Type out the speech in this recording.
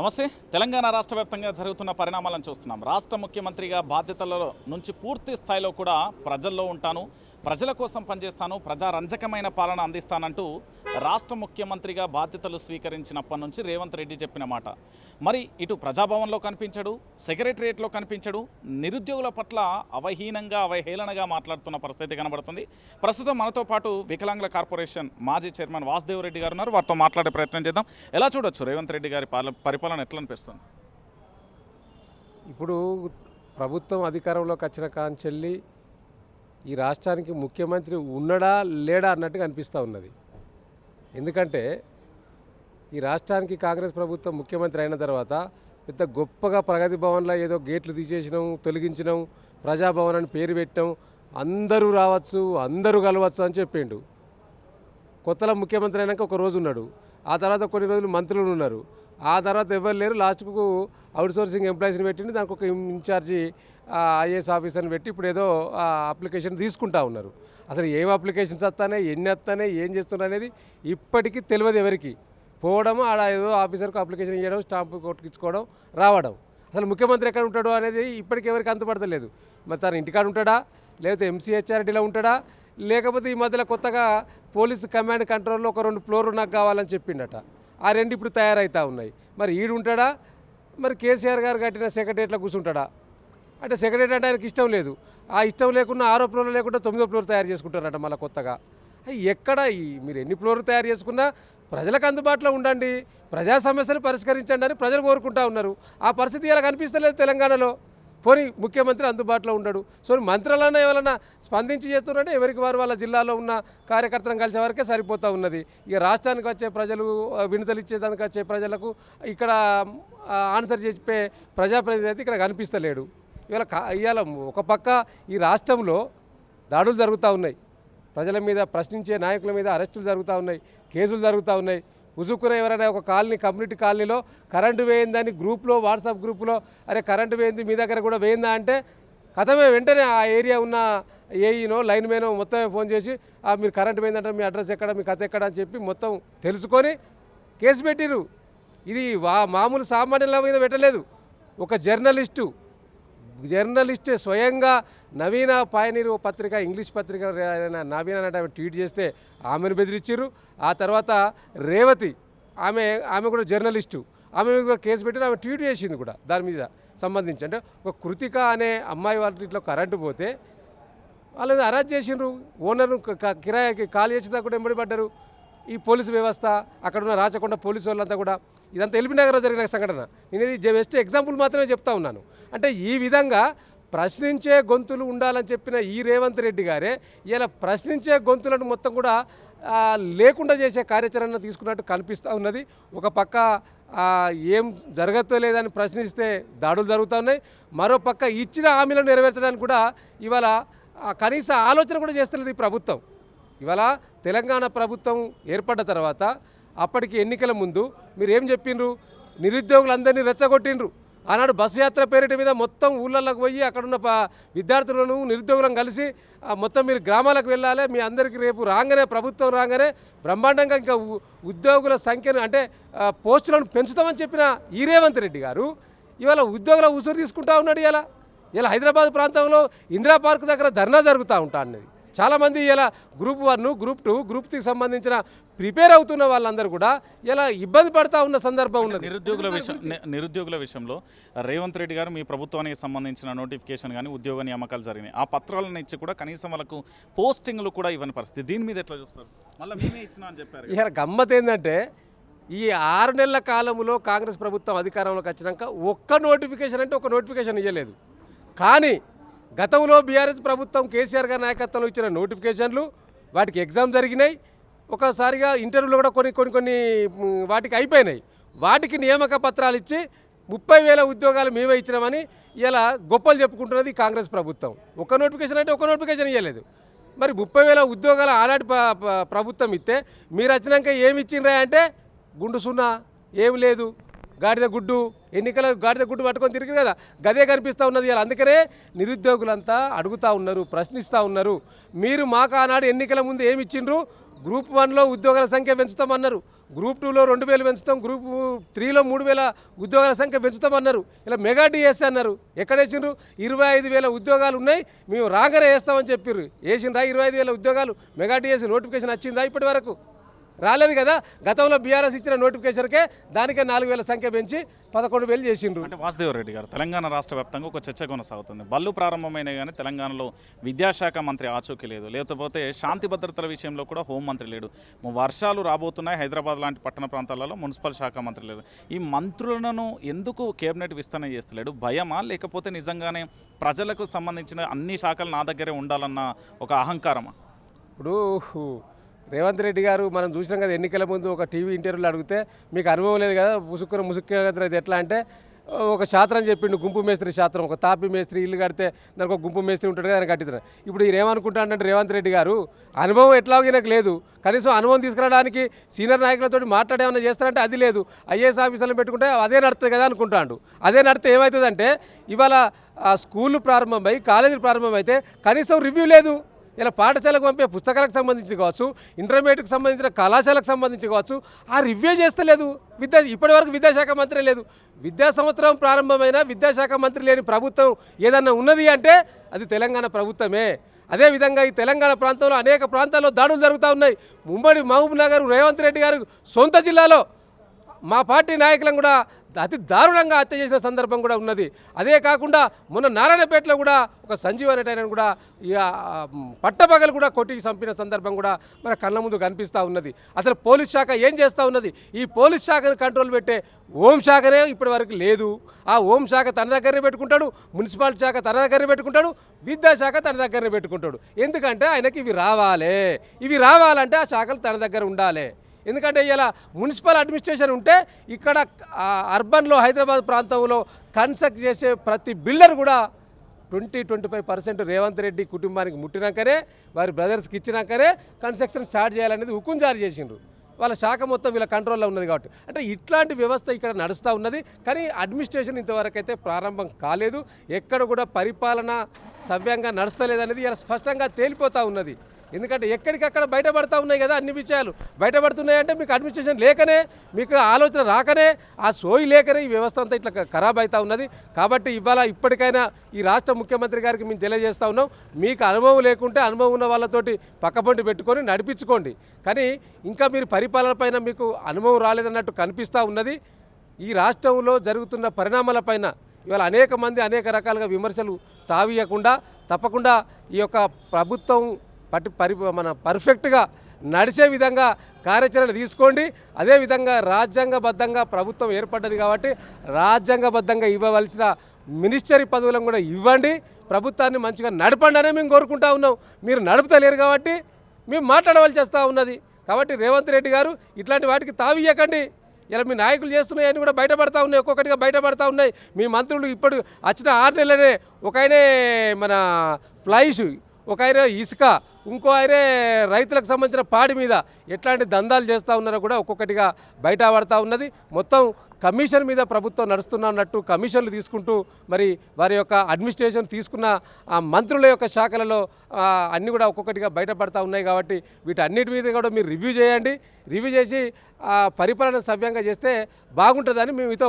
నమస్తే. తెలంగాణ రాష్ట్ర వ్యాప్తంగా జరుగుతున్న పరిణామాలను చూస్తున్నాం. రాష్ట్ర ముఖ్యమంత్రిగా బాధ్యతలలో నుంచి పూర్తి స్థాయిలో కూడా ప్రజల్లో ఉంటాను. ప్రజల కోసం పనిచేస్తాను. ప్రజారంజకమైన పాలన అందిస్తానంటూ రాష్ట్ర ముఖ్యమంత్రిగా బాధ్యతలు స్వీకరించినప్పటి నుంచి రేవంత్ రెడ్డి చెప్పిన మాట. మరి ఇటు ప్రజాభవన్లో కనిపించడు సెక్రటరియట్లో కనిపించడు నిరుద్యోగుల పట్ల అవహీనంగా అవహేళనగా మాట్లాడుతున్న పరిస్థితి కనబడుతుంది. ప్రస్తుతం మనతో పాటు వికలాంగుల కార్పొరేషన్ మాజీ చైర్మన్ వాసుదేవ్ రెడ్డి గారు ఉన్నారు. వారితో మాట్లాడే ప్రయత్నం చేద్దాం. ఎలా చూడొచ్చు రేవంత్ రెడ్డి గారి పరిపాలన ఎట్లా అనిపిస్తుంది? ఇప్పుడు ప్రభుత్వం అధికారంలోకి వచ్చిన కాంచెల్లి ఈ రాష్ట్రానికి ముఖ్యమంత్రి ఉన్నడా లేడా అన్నట్టుగా అనిపిస్తూ ఉన్నది. ఎందుకంటే ఈ రాష్ట్రానికి కాంగ్రెస్ ప్రభుత్వం ముఖ్యమంత్రి అయిన తర్వాత పెద్ద గొప్పగా ప్రగతి భవన్లో ఏదో గేట్లు తీసేసినాం తొలగించినాం ప్రజాభవన్ అని పేరు పెట్టినాం అందరూ రావచ్చు అందరూ కలవచ్చు అని చెప్పిండు. కొత్తలో ముఖ్యమంత్రి అయినాక ఒక రోజు ఉన్నాడు. ఆ తర్వాత కొన్ని రోజులు మంత్రులు ఉన్నారు. ఆ తర్వాత ఎవరు లేరు లాస్ట్కు అవుట్ సోర్సింగ్ ఎంప్లాయీస్ని పెట్టింది దానికి ఒక ఇన్ఛార్జి ఐఏఎస్ ఆఫీసర్ని పెట్టి ఇప్పుడు ఏదో ఆ అప్లికేషన్ తీసుకుంటా ఉన్నారు. అసలు ఏం అప్లికేషన్స్ వస్తానే ఎన్ని వస్తానే ఏం చేస్తున్నారు అనేది ఇప్పటికీ తెలియదు ఎవరికి. పోవడం ఆడ ఏదో ఆఫీసర్కు అప్లికేషన్ ఇవ్వడం స్టాంపు కొట్టించుకోవడం రావడం. అసలు ముఖ్యమంత్రి ఎక్కడ ఉంటాడో అనేది ఇప్పటికి ఎవరికి అందుపడతలేదు మరి తను ఇంటికాడ ఉంటాడా? లేకపోతే ఎంసీహెచ్ఆర్డీలో ఉంటాడా? లేకపోతే ఈ మధ్యలో కొత్తగా పోలీసు కమాండ్ కంట్రోల్లో ఒక రెండు ఫ్లోర్లు నాకు కావాలని చెప్పిండట. ఆ రెండు ఇప్పుడు తయారవుతా ఉన్నాయి. మరి ఈడు ఉంటాడా మరి కేసీఆర్ గారు కట్టిన సెక్రటరియట్లో కూర్చుంటాడా? అంటే సెక్రటరీ అంటే ఆయనకి ఇష్టం లేదు. ఆ ఇష్టం లేకుండా ఆరో ఫ్లోర్ లేకుండా తొమ్మిదో ఫ్లోర్ తయారు చేసుకుంటారట మళ్ళీ కొత్తగా. ఎక్కడ ఈ మీరు ఎన్ని ఫ్లోర్లు తయారు చేసుకున్నా ప్రజలకు అందుబాటులో ఉండండి. ప్రజా సమస్యలు పరిష్కరించండి అని ప్రజలు కోరుకుంటా ఉన్నారు. ఆ పరిస్థితి ఇలా కనిపిస్తలేదు తెలంగాణలో. పోనీ ముఖ్యమంత్రి అందుబాటులో ఉండడు. సో మంత్రులన్నా ఎవరైనా స్పందించి చేస్తున్నారంటే ఎవరికి వారు వాళ్ళ జిల్లాలో ఉన్న కార్యకర్తలను కలిసే వరకే సరిపోతూ ఉన్నది. ఇక రాష్ట్రానికి వచ్చే ప్రజలు ఆ, ఇచ్చేదానికి వచ్చే ప్రజలకు ఇక్కడ ఆన్సర్ చెప్పే ప్రజాప్రతినిధి అయితే ఇక్కడ కనిపిస్తలేడు. ఇవాళ కా ఇవాళ ఒక పక్క ఈ రాష్ట్రంలో దాడులు జరుగుతూ ఉన్నాయి. ప్రజల మీద ప్రశ్నించే నాయకుల మీద అరెస్టులు జరుగుతూ ఉన్నాయి. కేసులు జరుగుతూ ఉన్నాయి. ఉజుక్కున ఎవరైనా ఒక కాలనీ కమ్యూనిటీ కాలనీలో కరెంటు వేయిందని గ్రూప్లో వాట్సాప్ గ్రూపులో అరే కరెంటు వేయింది మీ దగ్గర కూడా వేయిందా అంటే కథమే వెంటనే ఆ ఏరియా ఉన్న ఏఈనో లైన్ మేనో మొత్తం ఫోన్ చేసి "ఆ, మీరు కరెంటు పోయిందంటే మీ అడ్రస్ ఎక్కడ మీ కథ ఎక్కడ అని చెప్పి మొత్తం తెలుసుకొని కేసు పెట్టిరు ఇది మామూలు సామాన్యుల మీద పెట్టలేదు. ఒక జర్నలిస్టు జర్నలిస్టే స్వయంగా నవీన పాయనీరు పత్రిక ఇంగ్లీష్ పత్రిక నవీన అనే ఆమె ట్వీట్ చేస్తే ఆమెను బెదిరించారు ఆ తర్వాత రేవతి ఆమె ఆమె కూడా జర్నలిస్టు. ఆమె మీద కూడా కేసు పెట్టి ఆమె ట్వీట్ చేసింది కూడా దాని మీద సంబంధించి. అంటే ఒక కృతిక అనే అమ్మాయి వాళ్ళ ఇంట్లో కరెంటు పోతే వాళ్ళని అరెస్ట్ చేసిండ్రు. ఓనర్ను క- కిరాయికి ఖాళీ చేసేదా కూడా ఎంబడి పడ్డారు. ఈ పోలీసు వ్యవస్థ అక్కడ ఉన్న రాచకొండ పోలీసు వాళ్ళంతా కూడా ఇదంతా ఎల్బీనగర్లో జరిగిన సంఘటన. నేను ఇది జస్ట్ ఎగ్జాంపుల్ మాత్రమే చెప్తా ఉన్నాను. అంటే ఈ విధంగా ప్రశ్నించే గొంతులు ఉండాలని చెప్పిన ఈ రేవంత్ రెడ్డి గారే ఇలా ప్రశ్నించే గొంతులను మొత్తం కూడా లేకుండా చేసే కార్యాచరణ తీసుకున్నట్టు కనిపిస్తూ ఉన్నది. ఒక పక్క ఏం జరగలేదని ప్రశ్నిస్తే దాడులు జరుగుతూ ఉన్నాయి. మరో పక్క ఇచ్చిన హామీలను నెరవేర్చడానికి కూడా ఇవాళ కనీస ఆలోచన కూడా చేస్తలేదు ఈ ప్రభుత్వం. ఇవాళ తెలంగాణ ప్రభుత్వం ఏర్పడ్డ తర్వాత అప్పటికి ఎన్నికల ముందు మీరు ఏం చెప్పిండ్రు? నిరుద్యోగులందరినీ రెచ్చగొట్టిండ్రు. ఆనాడు బస్సు యాత్ర పేరిట మీద మొత్తం ఊళ్ళల్లోకి పోయి అక్కడున్న విద్యార్థులను నిరుద్యోగులను కలిసి మొత్తం మీరు గ్రామాలకు వెళ్ళాలి మీ అందరికీ రేపు రాగానే ప్రభుత్వం రాగానే బ్రహ్మాండంగా ఇంకా ఉ- ఉద్యోగుల సంఖ్యను అంటే పోస్టులను పెంచుతామని చెప్పిన ఈ రేవంత్ రెడ్డి గారు ఇవాళ ఉద్యోగుల ఉసురు తీసుకుంటా ఉన్నాడు ఇలా ఇలా హైదరాబాద్ ప్రాంతంలో ఇందిరా పార్క్ దగ్గర ధర్నా జరుగుతూ ఉంటా అన్నది. చాలామంది ఇలా group one group two group త్రీకి సంబంధించిన ప్రిపేర్ అవుతున్న వాళ్ళందరూ కూడా ఇలా ఇబ్బంది పడతా ఉన్న సందర్భం ఉన్నది. నిరుద్యోగుల విషయం నిరుద్యోగుల విషయంలో రేవంత్ రెడ్డి గారు మీ ప్రభుత్వానికి సంబంధించిన నోటిఫికేషన్ కానీ ఉద్యోగ నియామకాలు జరిగినాయి. ఆ పత్రాలను ఇచ్చి కూడా కనీసం వాళ్ళకు పోస్టింగ్లు కూడా ఇవ్వని పరిస్థితి. దీని మీద ఎట్లా చూస్తారు? మళ్ళీ మేమే ఇచ్చినా అని చెప్పారు. ఇక గమ్మత్ ఏంటంటే ఈ ఆరు నెలల కాలంలో కాంగ్రెస్ ప్రభుత్వం అధికారంలోకి వచ్చినాక ఒక్క నోటిఫికేషన్ అంటే ఒక నోటిఫికేషన్ ఇవ్వలేదు కానీ గతంలో బీఆర్ఎస్ ప్రభుత్వం కేసీఆర్ గారి నాయకత్వంలో ఇచ్చిన నోటిఫికేషన్లు వాటికి ఎగ్జామ్ జరిగినాయి. ఒకసారిగా ఇంటర్వ్యూలు కూడా కొన్ని కొన్ని కొన్ని వాటికి అయిపోయినాయి. వాటికి నియామక పత్రాలు ఇచ్చి ముప్పై వేల ఉద్యోగాలు మేమే ఇచ్చినామని ఇలా గొప్పలు చెప్పుకుంటున్నది కాంగ్రెస్ ప్రభుత్వం. ఒక నోటిఫికేషన్ అంటే ఒక నోటిఫికేషన్ ఇవ్వలేదు మరి ముప్పై వేల ఉద్యోగాలు ఆనాటి ప్రభుత్వం ఇస్తే మీరు వచ్చినాక ఏమి ఇచ్చిండ్రా అంటే గుండు సున్నా ఏం లేదు. గాడిద గుడ్డు ఎన్నికల గాడిద గుడ్డు పట్టుకొని తిరిగి కదా. గదే కనిపిస్తూ ఉన్నది ఇలా అందుకనే నిరుద్యోగులంతా అడుగుతూ ఉన్నారు ప్రశ్నిస్తూ ఉన్నారు. మీరు మాకు ఆనాడు ఎన్నికల ముందు ఏమి ఇచ్చిండ్రు? గ్రూప్ వన్లో ఉద్యోగాల సంఖ్య పెంచుతామన్నారు. గ్రూప్ టూలో రెండు వేలు పెంచుతాం గ్రూప్ త్రీలో మూడు వేల ఉద్యోగాల సంఖ్య పెంచుతామన్నారు. ఇలా మెగా డిఎస్ అన్నారు. ఎక్కడ వేసిండ్రు? ఇరవై ఐదు వేల ఉద్యోగాలు ఉన్నాయి మేము రాగానే వేస్తామని చెప్పారు వేసిండ్రా ఇరవై ఐదు వేల ఉద్యోగాలు? మెగా డిఎస్ నోటిఫికేషన్ వచ్చిందా ఇప్పటి వరకు? రాలేదు కదా. గతంలో బీఆర్ఎస్ ఇచ్చిన నోటిఫికేషన్కే దానికే నాలుగు వేల సంఖ్య పెంచి పదకొండు వేలు చేసిండ్రు. అంటే వాసుదేవ్ రెడ్డి గారు తెలంగాణ రాష్ట్ర వ్యాప్తంగా ఒక చర్చ కొనసాగుతుంది. బళ్ళు ప్రారంభమైన కానీ తెలంగాణలో విద్యాశాఖ మంత్రి ఆచూకీ లేదు. లేకపోతే శాంతి భద్రతల విషయంలో కూడా హోంమంత్రి లేడు. వర్షాలు రాబోతున్నాయి. హైదరాబాద్ లాంటి పట్టణ ప్రాంతాలలో మున్సిపల్ శాఖ మంత్రి లేడు ఈ మంత్రులను ఎందుకు కేబినెట్ విస్తరణ చేస్తలేడు? భయమా? లేకపోతే నిజంగానే ప్రజలకు సంబంధించిన అన్ని శాఖలు నా దగ్గరే ఉండాలన్న ఒక అహంకారమా? ఇప్పుడు రేవంత్ రెడ్డి గారు మనం చూసినాం కదా ఎన్నికల ముందు ఒక టీవీ ఇంటర్వ్యూలో అడిగితే మీకు అనుభవం లేదు కదా ముసుక్కున ముసుక్కు అది ఎట్లా అంటే ఒక శాస్త్రం చెప్పిండు గుంపు మేస్త్రి శాస్త్రం ఒక తాపి మేస్త్రి ఇల్లు కడితే దానికి ఒక గుంపు మేస్త్రి ఉంటాడు కదా కట్టించారు ఇప్పుడు ఏమనుకుంటా ఏమనుకుంటాడంటే రేవంత్ రెడ్డి గారు అనుభవం ఎట్లాగో నాకు లేదు. కనీసం అనుభవం తీసుకురావడానికి సీనియర్ నాయకులతో మాట్లాడేమన్నా చేస్తారంటే అది లేదు. ఐఏఎస్ ఆఫీసర్లు పెట్టుకుంటే అదే నడుతుంది కదా అనుకుంటాడు. అదే నడితే ఏమవుతుందంటే ఇవాళ స్కూళ్ళు ప్రారంభమై కాలేజీలు ప్రారంభమైతే కనీసం రివ్యూ లేదు. ఇలా పాఠశాలకు పంపే పుస్తకాలకు సంబంధించి కావచ్చు ఇంటర్మీడియట్కి సంబంధించిన కళాశాలకు సంబంధించి కావచ్చు ఆ రివ్యూ చేస్తలేదు విద్యా ఇప్పటివరకు విద్యాశాఖ మంత్రి లేదు. విద్యా సంవత్సరం ప్రారంభమైన విద్యాశాఖ మంత్రి లేని ప్రభుత్వం ఏదన్నా ఉన్నది అంటే అది తెలంగాణ ప్రభుత్వమే. అదేవిధంగా ఈ తెలంగాణ ప్రాంతంలో అనేక ప్రాంతాల్లో దాడులు జరుగుతూ ఉన్నాయి. ముంబడి మహబూబ్ నగర్ రేవంత్ రెడ్డి గారు సొంత జిల్లాలో మా పార్టీ నాయకులను కూడా అతి దారుణంగా హత్య చేసిన సందర్భం కూడా ఉన్నది. అదే కాకుండా మొన్న నారాయణపేటలో కూడా ఒక సంజీవ్ అనేటైన కూడా పట్టపగలు కూడా కొట్టికి చంపిన సందర్భం కూడా మన కళ్ళ ముందు కనిపిస్తూ ఉన్నది. అసలు పోలీస్ శాఖ ఏం చేస్తూ ఉన్నది? ఈ పోలీస్ శాఖను కంట్రోల్ పెట్టే హోం శాఖనే ఇప్పటి వరకు లేదు. ఆ హోం శాఖ తన దగ్గరనే పెట్టుకుంటాడు మున్సిపాలిటీ శాఖ తన దగ్గరనే పెట్టుకుంటాడు విద్యాశాఖ తన దగ్గరనే పెట్టుకుంటాడు. ఎందుకంటే ఆయనకి ఇవి రావాలి. ఇవి రావాలంటే ఆ శాఖలు తన దగ్గర ఉండాలి. ఎందుకంటే ఇలా మున్సిపల్ అడ్మినిస్ట్రేషన్ ఉంటే ఇక్కడ అర్బన్లో హైదరాబాద్ ప్రాంతంలో కన్స్ట్రక్ట్ చేసే ప్రతి బిల్డర్ కూడా twenty twenty five percent Revanth Reddy కుటుంబానికి ముట్టినాకనే వారి బ్రదర్స్కి ఇచ్చినాకనే కన్స్ట్రక్షన్ స్టార్ట్ చేయాలనేది హుకుం జారీ చేసిండ్రు. వాళ్ళ శాఖ మొత్తం వీళ్ళ కంట్రోల్లో ఉన్నది కాబట్టి. అంటే ఇట్లాంటి వ్యవస్థ ఇక్కడ నడుస్తూ ఉన్నది. కానీ అడ్మినిస్ట్రేషన్ ఇంతవరకు అయితే ప్రారంభం కాలేదు. ఎక్కడ కూడా పరిపాలన సవ్యంగా నడుస్తలేదనేది ఇలా స్పష్టంగా తేలిపోతూ ఉన్నది. ఎందుకంటే ఎక్కడికక్కడ బయటపడతా ఉన్నాయి కదా అన్ని విషయాలు. బయటపడుతున్నాయంటే మీకు అడ్మినిస్ట్రేషన్ లేకనే మీకు ఆలోచన రాకనే ఆ సోయి లేకనే ఈ వ్యవస్థ అంతా ఇట్లా ఖరాబ్ అవుతా ఉన్నది. కాబట్టి ఇవాళ ఇప్పటికైనా ఈ రాష్ట్ర ముఖ్యమంత్రి గారికి మేము తెలియజేస్తా ఉన్నాం. మీకు అనుభవం లేకుంటే అనుభవం ఉన్న వాళ్ళతోటి పక్కపొంటి పెట్టుకొని నడిపించుకోండి. కానీ ఇంకా మీరు పరిపాలన పైన మీకు అనుభవం రాలేదన్నట్టు కనిపిస్తూ ఉన్నది. ఈ రాష్ట్రంలో జరుగుతున్న పరిణామాలపైన ఇవాళ అనేక మంది అనేక రకాలుగా విమర్శలు తావీయకుండా తప్పకుండా ఈ యొక్క ప్రభుత్వం పట్టి పరి మన పర్ఫెక్ట్గా నడిచే విధంగా కార్యాచరణ తీసుకోండి. అదేవిధంగా రాజ్యాంగబద్ధంగా ప్రభుత్వం ఏర్పడ్డది కాబట్టి రాజ్యాంగబద్ధంగా ఇవ్వవలసిన మినిస్టరీ పదవులను కూడా ఇవ్వండి. ప్రభుత్వాన్ని మంచిగా నడపండి అనే మేము కోరుకుంటా ఉన్నాం. మీరు నడుపుతలేరు కాబట్టి మేము మాట్లాడవలసి వస్తూ ఉన్నది. కాబట్టి రేవంత్ రెడ్డి గారు ఇట్లాంటి వాటికి తావియకండి ఇలా మీ నాయకులు చేస్తున్నాయని కూడా బయటపడతా ఉన్నాయి. ఒక్కొక్కటిగా బయటపడతా ఉన్నాయి. మీ మంత్రులు ఇప్పుడు వచ్చిన ఆరు నెలలనే ఒక మన ఫ్లైష్ ఒక ఆయన ఇసుక ఇంకో ఆయనే రైతులకు సంబంధించిన పాడి మీద ఎట్లాంటి దందాలు చేస్తూ ఉన్నారో కూడా ఒక్కొక్కటిగా బయట పడతా ఉన్నది. మొత్తం కమిషన్ మీద ప్రభుత్వం నడుస్తున్నట్టు కమిషన్లు తీసుకుంటూ మరి వారి యొక్క అడ్మినిస్ట్రేషన్ తీసుకున్న మంత్రుల యొక్క శాఖలలో అన్నీ కూడా ఒక్కొక్కటిగా బయటపడతా ఉన్నాయి కాబట్టి వీటన్నిటి మీద కూడా మీరు రివ్యూ చేయండి. రివ్యూ చేసి పరిపాలన సవ్యంగా చేస్తే బాగుంటుందని మేము ఇతో